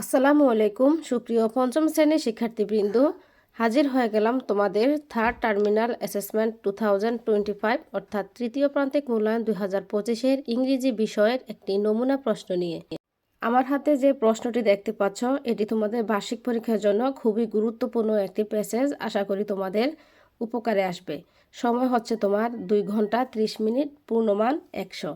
আসসালামু আলাইকুম, সুপ্রিয় পঞ্চম শ্রেণির শিক্ষার্থীবৃন্দ। হাজির হয়ে গেলাম তোমাদের third terminal assessment two thousand twenty five অর্থাৎ তৃতীয় প্রান্তিক মূল্যায়ন দুই হাজার পঁচিশের ইংরেজি বিষয়ের একটি নমুনা প্রশ্ন নিয়ে। আমার হাতে যে প্রশ্নটি দেখতে পাচ্ছ, এটি তোমাদের বার্ষিক পরীক্ষার জন্য খুবই গুরুত্বপূর্ণ একটি প্যাসেজ আশা করি তোমাদের উপকারে আসবে। সময় হচ্ছে তোমার দুই ঘণ্টা ত্রিশ মিনিট, পূর্ণমান একশো।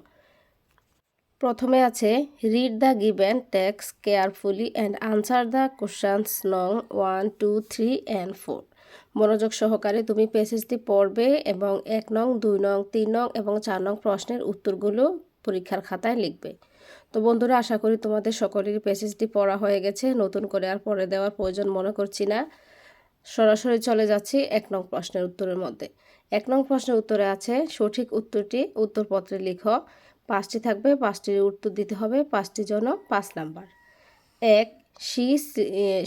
প্রথমে আছে read the given text carefully and answer the questions নং one two three and four মনোযোগ সহকারে তুমি প্যাসেজটি পড়বে এবং এক নং, দুই নং, তিন নং এবং চার নং প্রশ্নের উত্তরগুলো পরীক্ষার খাতায় লিখবে। তো বন্ধুরা, আশা করি তোমাদের সকলের প্যাসেজটি পড়া হয়ে গেছে। নতুন করে আর পড়ে দেওয়ার প্রয়োজন মনে করছি না। সরাসরি চলে যাচ্ছি এক নং প্রশ্নের উত্তরের মধ্যে। এক নং প্রশ্নের উত্তরে আছে, সঠিক উত্তরটি উত্তরপত্রে লিখো। পাঁচটি থাকবে পাঁচটির উত্তর দিতে হবে পাঁচটির জন্য পাঁচ নাম্বার। এক she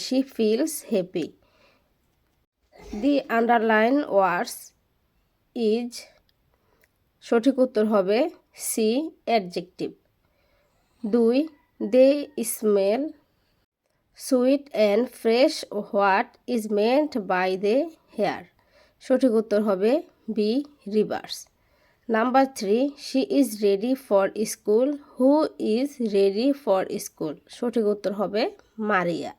she feels happy the underlined words is সঠিক উত্তর হবে সি অ্যাডজেক্টিভ দুই they smell sweet and fresh what is meant by they here সঠিক উত্তর হবে B reverse number three she is ready for school who is ready for school সঠিক উত্তর হবে মারিয়া।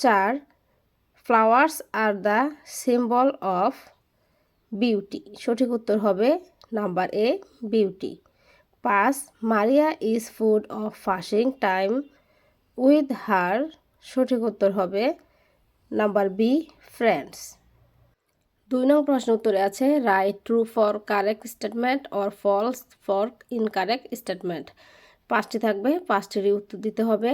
চার flowers are the symbol of beauty সঠিক উত্তর হবে নাম্বার এ বিউটি পাঁচ, Maria is food of fishing time with her সঠিক উত্তর হবে নাম্বার বি ফ্রেন্ডস দুই নং প্রশ্ন উত্তরে আছে right true for correct statement or false for incorrect statement পাঁচটি থাকবে, পাঁচটিরই উত্তর দিতে হবে।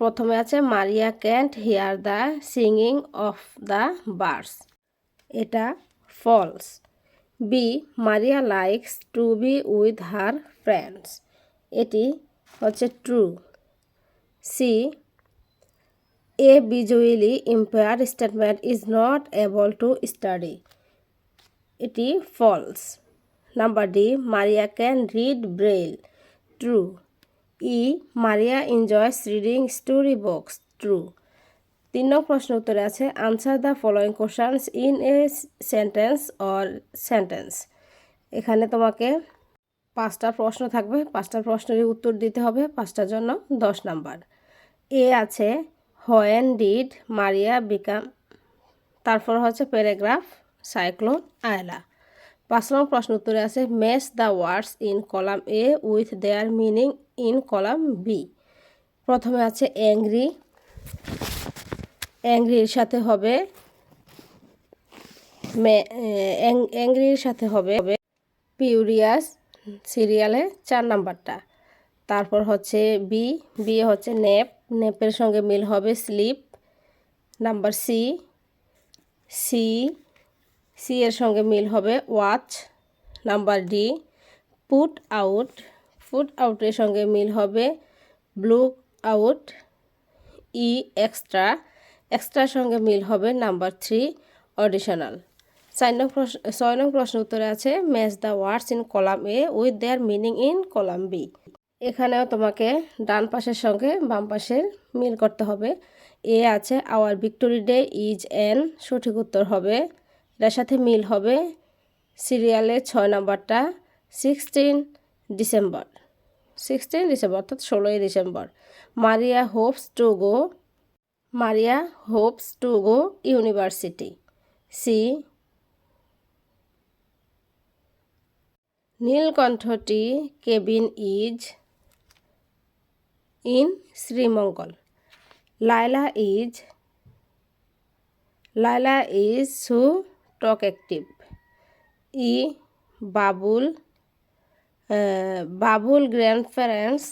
প্রথমে আছে Maria can't hear the singing of the birds এটা false B Maria likes to be with her friends এটি হচ্ছে true C a visually impaired statement is not able to study. এটি false. Number D Maria can read Braille true E Maria enjoys reading story books true তিন নং প্রশ্ন উত্তরে আছে answer the following questions in a sentence or sentence এখানে তোমাকে পাঁচটা প্রশ্ন থাকবে, পাঁচটা প্রশ্নেরই উত্তর দিতে হবে, পাঁচটার জন্য দশ নাম্বার। এ আছে হোয়েন ডিড মারিয়া বিকাম তারপর হচ্ছে প্যারাগ্রাফ সাইক্লোন আয়লা পাঁচ নম্বর প্রশ্ন উত্তরে আছে match the words in column A with their meaning in column B প্রথমে আছে অ্যাংরি অ্যাংরির সাথে হবে অ্যাংরির সাথে হবে পিউরিয়াস সিরিয়ালে চার নাম্বারটা। তারপর হচ্ছে বি বি হচ্ছে নেপ নেপের সঙ্গে মিল হবে sleep number C C C এর সঙ্গে মিল হবে watch number D put out foot আউটের সঙ্গে মিল হবে ব্লু আউট ই এক্সট্রা এক্সট্রার সঙ্গে মিল হবে নাম্বার থ্রি অডিশনাল চার নং প্রশ্ন, ছয় নং প্রশ্ন উত্তরে আছে match the words in column A with their meaning in column B এখানেও তোমাকে ডান পাশের সঙ্গে বাম পাশের মিল করতে হবে। এ আছে our Victory Day is on সঠিক উত্তর হবে। এটার সাথে মিল হবে সিরিয়ালের ছয় নম্বরটা সিক্সটিন ডিসেম্বর। সিক্সটিন ডিসেম্বর, অর্থাৎ ষোলোই December. Maria hopes to go, Maria hopes to go university. C, নীলকণ্ঠটি cabin is Laila is Laila is so talk active E Babul Babul grand parents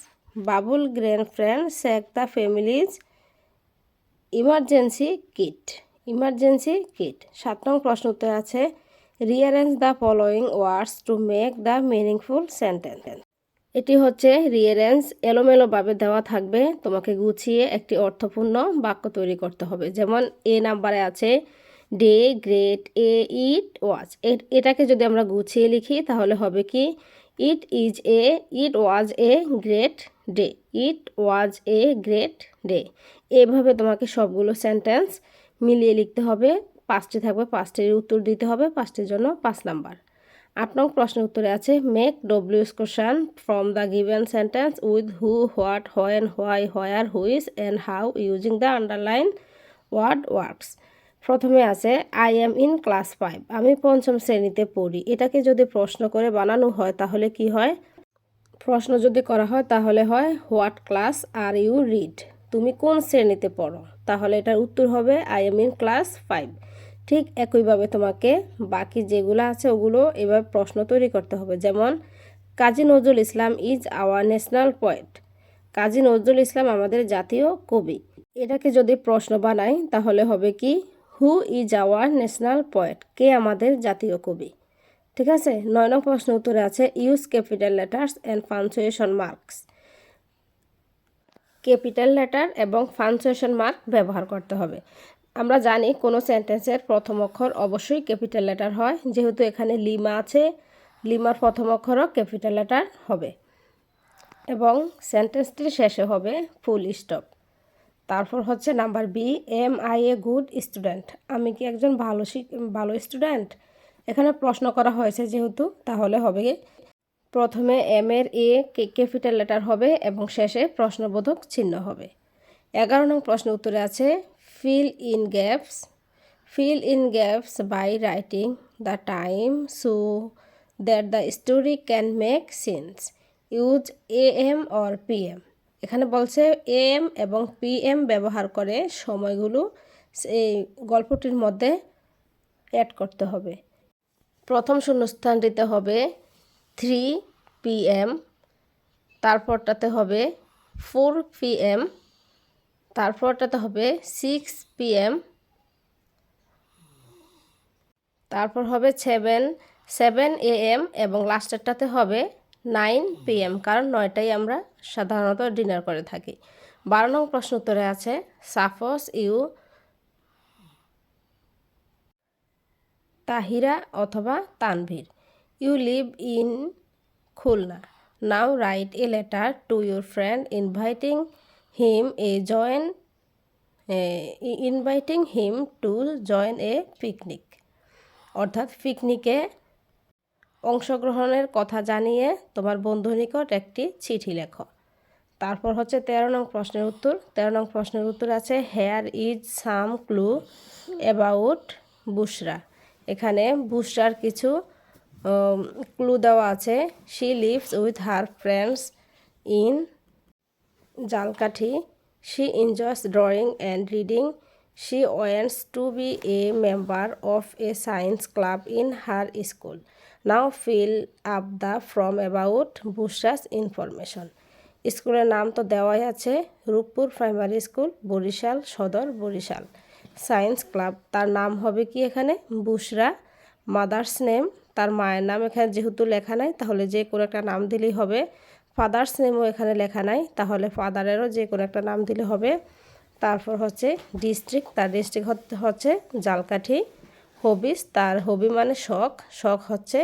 Babul grand friend sake the families emergency kit emergency kit. সাত নং প্রশ্ন উত্তর আছে rearrange the following words to make the meaningful sentence এটি হচ্ছে rearrange এলোমেলোভাবে দেওয়া থাকবে। তোমাকে গুছিয়ে একটি অর্থপূর্ণ বাক্য তৈরি করতে হবে। যেমন, এ নাম্বারে আছে, day great, a it was এটাকে যদি আমরা গুছিয়ে লিখি, তাহলে হবে কি, it is a, it was a great day. It was a great day. এভাবে তোমাকে সবগুলো সেন্টেন্স মিলিয়ে লিখতে হবে। পাঁচটি থাকবে, পাঁচটির উত্তর দিতে হবে, পাঁচটির জন্য পাঁচ নাম্বার। আট নং প্রশ্নের উত্তরে আছে make ডব্লিউস question from the given sentence with who what when why where which and how using the underline word works প্রথমে আছে I am in class five আমি পঞ্চম শ্রেণীতে পড়ি। এটাকে যদি প্রশ্ন করে বানানো হয়, তাহলে কি হয়? প্রশ্ন যদি করা হয়, তাহলে হয় what class are you read তুমি কোন শ্রেণীতে পড়ো? তাহলে এটার উত্তর হবে I am in class five ঠিক একইভাবে তোমাকে বাকি যেগুলো আছে ওগুলো এভাবে প্রশ্ন তৈরি করতে হবে। যেমন, Kazi Nazrul Islam is our national poet Kazi Nazrul Islam আমাদের জাতীয় কবি। এটাকে যদি প্রশ্ন বানাই, তাহলে হবে কি who is our national poet কে আমাদের জাতীয় কবি? ঠিক আছে? নয় নং প্রশ্ন উত্তরে আছে use capital letters and punctuation marks capital letter এবং পাঞ্চুয়েশন মার্ক ব্যবহার করতে হবে। আমরা জানি কোনো সেন্টেন্সের প্রথম অক্ষর অবশ্যই ক্যাপিটাল লেটার হয়। যেহেতু এখানে লিমা আছে, লিমার প্রথম অক্ষরও ক্যাপিটাল লেটার হবে এবং সেন্টেন্সটির শেষে হবে ফুল স্টপ। তারপর হচ্ছে number B, am I a good student. আমি কি একজন ভালো ভালো স্টুডেন্ট? এখানে প্রশ্ন করা হয়েছে যেহেতু, তাহলে হবে প্রথমে এম এর এ ক্যাপিটাল লেটার হবে এবং শেষে প্রশ্নবোধক চিহ্ন হবে। এগারো নং প্রশ্ন উত্তরে আছে gaps fill in gaps by writing the time so that the story can make sense use A M or P M এখানে বলছে এম এবং পি এম ব্যবহার করে সময়গুলো এই গল্পটির মধ্যে অ্যাড করতে হবে। প্রথম শূন্যস্থান দিতে হবে থ্রি পি এম তারপরটাতে হবে ফোর পি এম তারপরটাতে হবে সিক্স পি এম তারপর হবে সেভেন সেভেন এ এম এবং লাস্টেরটাতে হবে নাইন পি এম কারণ নয়টাই আমরা সাধারণত ডিনার করে থাকি। বারো নং প্রশ্ন উত্তরে আছে, সাফস ইউ তাহিরা অথবা Tanvir you live in Khulna. Now write a letter to your friend inviting him a join inviting him to join a picnic অর্থাৎ পিকনিকে অংশগ্রহণের কথা জানিয়ে তোমার বন্ধু নিকট একটি চিঠি লেখো। তারপর হচ্ছে তেরো নং প্রশ্নের উত্তর। তেরো নং প্রশ্নের উত্তর আছে here is some clue about Busra এখানে বুসরার কিছু ক্লু দেওয়া আছে। She lives with her friends in Jhalokathi she enjoys drawing and reading she wants to be a member of a science club in her school now fill up the from about Busra's information স্কুলের নাম তো দেওয়াই আছে, Rooppur primary school Barishal সদর Barishal. Science club তার নাম হবে কি এখানে? বুসরা মাদার্স নেম তার মায়ের নাম এখানে যেহেতু লেখা নাই, তাহলে যে কোনো একটা নাম দিলেই হবে। ফাদার্স নেমও এখানে লেখা নাই। তাহলে ফাদারেরও যে কোনো একটা নাম দিলে হবে। তারপর হচ্ছে ডিস্ট্রিক্ট তার ডিস্ট্রিক্ট হচ্ছে জালকাঠি হবিস তার হবি মানে শখ। শখ হচ্ছে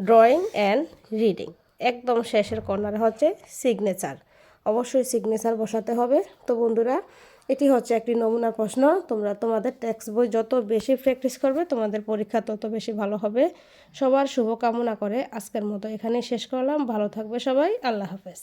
ড্রয়িং অ্যান্ড রিডিং একদম শেষের কর্নারে হচ্ছে সিগনেচার অবশ্যই সিগনেচার বসাতে হবে। তো বন্ধুরা এটি হচ্ছে একটি নমুনা প্রশ্ন। তোমরা তোমাদের টেক্সট বই যত বেশি প্র্যাকটিস করবে, তোমাদের পরীক্ষা তত বেশি ভালো হবে। সবার শুভকামনা করে আজকের মতো এখানেই শেষ করলাম। ভালো থাকবে সবাই। আল্লাহ হাফেজ।